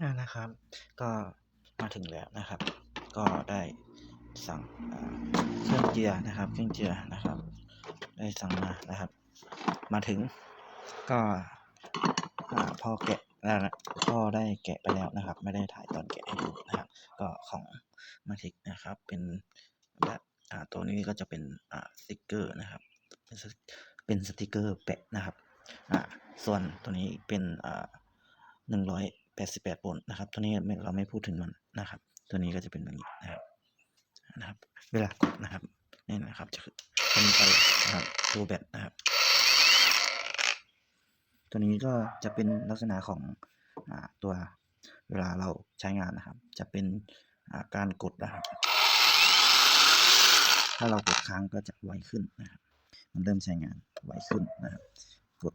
อานะครับ ก็มาถึงแล้วนะครับ ก็ได้สั่งเครื่องเจียนะครับ เครื่องเจียนะครับ ได้สั่งมานะครับ มาถึงก็อ่าพอแกะแล้วก็ได้แกะไปแล้วนะครับ ไม่ได้ถ่ายตอนแกะให้ดูนะครับ ก็ของมาทิกนะครับ เป็นแบบตัวนี้ก็จะเป็นสติกเกอร์นะครับ เป็นสติกเกอร์แปะนะครับส่วนตัวนี้เป็นหนึ่งร้อย แปดสิบแปดโวลต์นะครับตัวนี้เราไม่พูดถึงมันนะครับ ตัวนี้ก็จะเป็นแบบนี้นะครับนะครับเวลากดนะครับนี่นะครับจะจะมีไฟนะครับตัวแบตนะครับ ตัวนี้ก็จะเป็นลักษณะของอ่าตัวเวลาเราใช้งานนะครับ จะเป็นอ่าการกดนะครับ ถ้าเรากดค้างก็จะไวขึ้นนะครับ มันเริ่มใช้งานไวขึ้นนะครับ กด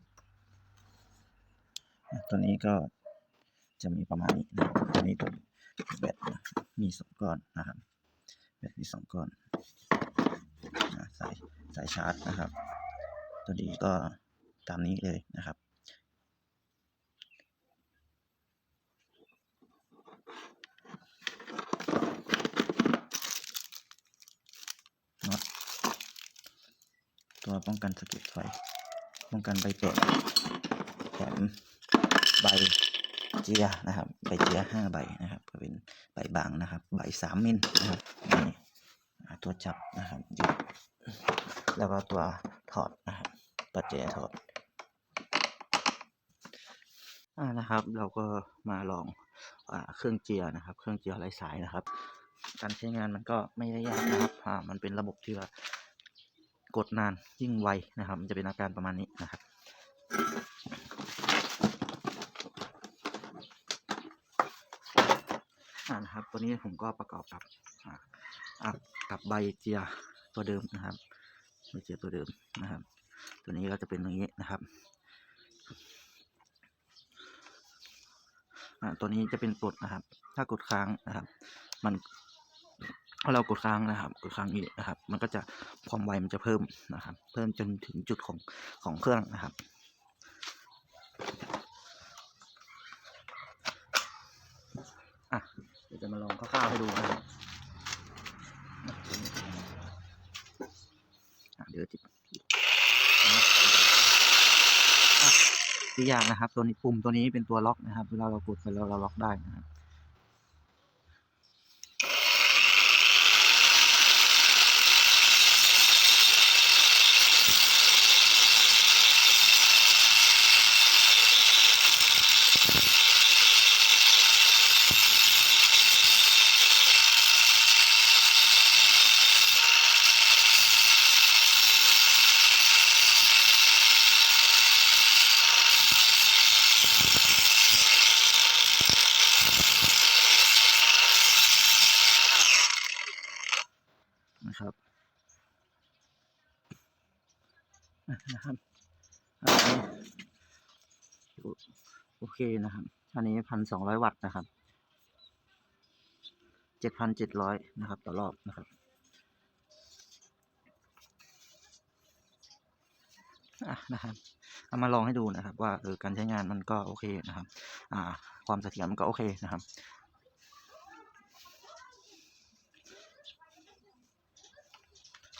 ตัวนี้ก็ จะมีประมาณนี้นะครับตัวนี้ตัวแบตนะมีสองก้อนนะครับแบตมีสองก้อนอะสายสายชาร์จนะครับ ตัวนี้ก็ตามนี้เลยนะครับน็อตตัวป้องกันสะเก็ดไฟ ป้องกันใบเปิดแถมใบ เจียนะครับ ใบเจียห้าใบนะครับ ก็เป็นใบบางนะครับ ใบสามมิลนะครับนี่ตัวจับนะครับยึดแล้วก็ตัวถอดนะครับปัจเจถอดอ่านะครับ เราก็มาลองอ่าเครื่องเจียนะครับ เครื่องเจียไร้สายนะครับ การใช้งานมันก็ไม่ได้ยากนะครับอ่ามันเป็นระบบที่ว่ากดนานยิ่งไวนะครับ มันจะเป็นอาการประมาณนี้นะครับ อ่า นะครับ ตัวนี้ผมก็ประกอบกับอ่าอ่ากับใบเจียตัวเดิมนะครับใบเจียตัวเดิมนะครับ ตัวนี้ก็จะเป็นอย่างนี้นะครับตัวนี้จะเป็นกดนะครับ ถ้ากดค้างนะครับ มันถ้าเรากดค้างนะครับ กดค้างอีกนะครับ มันก็จะความไวมันจะเพิ่มนะครับ เพิ่มจนถึงจุดของของเครื่องนะครับ อะ จะมาลองคร่าวๆให้ดูนะครับเดี๋ยวจิบอะตัวอย่างนะครับ ตัวนี้ปุ่มตัวนี้เป็นตัวล็อกนะครับ เวลาเรากดไปแล้วเราล็อกได้นะครับอะ นะครับอันนี้โอโอเคนะครับ อันนี้พันสองร้อยวัตต์นะครับเจ็ดพันเจ็ดร้อยนะครับ ต่อรอบนะครับ อะนะครับ เอามาลองให้ดูนะครับ ว่าเออการใช้งานมันก็โอเคนะครับ อ่า ความเสถียรมันก็โอเคนะครับ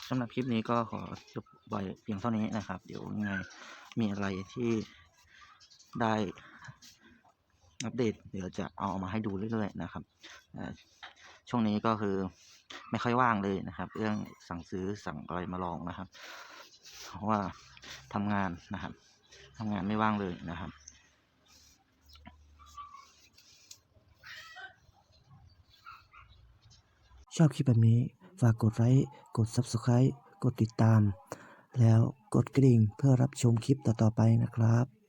สำหรับคลิปนี้ก็ขอจบ ไว้เพียงเท่านี้นะครับ เดี๋ยวยังไงมีอะไรที่ได้อัปเดต เดี๋ยวจะเอาออกมาให้ดูเรื่อยๆนะครับช่วงนี้ก็คือไม่ค่อยว่างเลยนะครับ เรื่องสั่งซื้อสั่งอะไรมาลองนะครับ เพราะว่าทำงานนะครับทำงานไม่ว่างเลยนะครับชอบคลิปแบบนี้ ฝากกดไลค์ กด Subscribe กดติดตาม แล้วกดกระดิ่งเพื่อรับชมคลิปต่อๆไปนะครับ